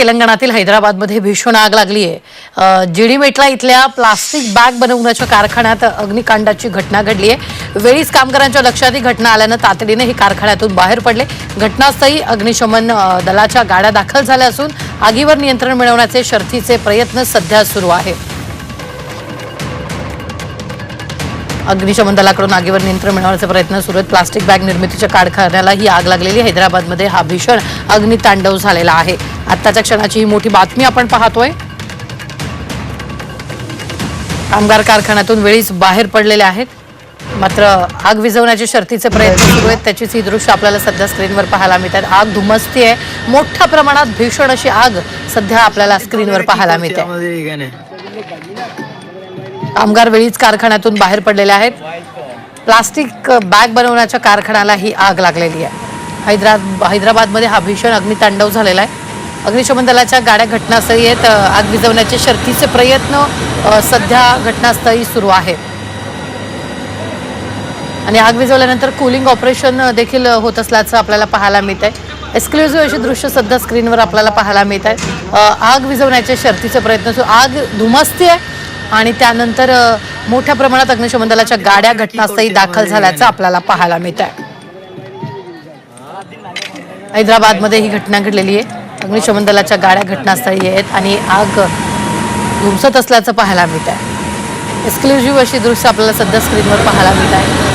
तेलंगणातील हैदराबादमध्ये भीषण आग लागली आहे जिडीमेटला इथल्या प्लास्टिक बॅग बनवण्याच्या कारखान्यात अग्निकांडाची घटना घडली आहे वेळीच कामगारांच्या लक्षात ही घटना आल्यानं तातडीने हे कारखान्यातून बाहेर पडले. घटनास्थळी अग्निशमन दलाच्या गाड्या दाखल झाल्या असून आगीवर नियंत्रण मिळवण्याचे शर्थीचे प्रयत्न सध्या सुरू आहे. अग्निशमन दलाकडून आगीवर नियंत्रण मिळवण्याचे प्रयत्न सुरू आहेत. प्लास्टिक बॅग निर्मितीच्या कारखान्याला ही आग लागलेली. हैदराबादमध्ये हा भीषण अग्नितांडव झालेला आहे. आत्ताच्या क्षणाची ही मोठी बातमी आपण पाहतोय. कामगार कारखान्यातून वेळीच बाहेर पडलेले आहेत. मात्र आग विझवण्याचे शर्तीचे प्रयत्न सुरू आहेत. त्याचीच ही दृश्य आपल्याला सध्या स्क्रीनवर पाहायला मिळतात. आग धुमसती आहे. मोठ्या प्रमाणात भीषण अशी आग सध्या आपल्याला स्क्रीनवर पाहायला मिळते. कामगार वेळीच कारखान्यातून बाहेर पडलेले आहेत. प्लास्टिक बॅग बनवण्याच्या कारखान्याला ही आग लागलेली आहे. हैदरा हैदराबादमध्ये हा भीषण अग्नितांडव झालेला आहे. अग्निशमन दलाच्या गाड्या घटनास्थळी आहेत. आग विझवण्याचे शर्थीचे प्रयत्न सध्या घटनास्थळी सुरू आहेत आणि आग विझवल्यानंतर कुलिंग ऑपरेशन देखील होत असल्याचं आपल्याला पाहायला मिळत आहे एक्सक्लुझिव्ह अशी दृश्य सध्या स्क्रीनवर आपल्याला पाहायला मिळत आहे आग विझवण्याचे शर्थीचे प्रयत्न सुरू आग धुमस्ती आहे. आणि त्यानंतर मोठ्या प्रमाणात अग्निशमन दलाच्या गाड्या घटनास्थळी दाखल झाल्याचं आपल्याला पाहायला मिळत आहे हैदराबादमध्ये ही घटना घडलेली आहे. अग्निशमन दलाच्या गाड्या घटनास्थळी आहेत आणि आग घुमसत असल्याचं पाहायला मिळत आहे एक्सक्लुझिव्ह अशी दृश्य आपल्याला सध्या स्क्रीनवर पाहायला मिळत आहे.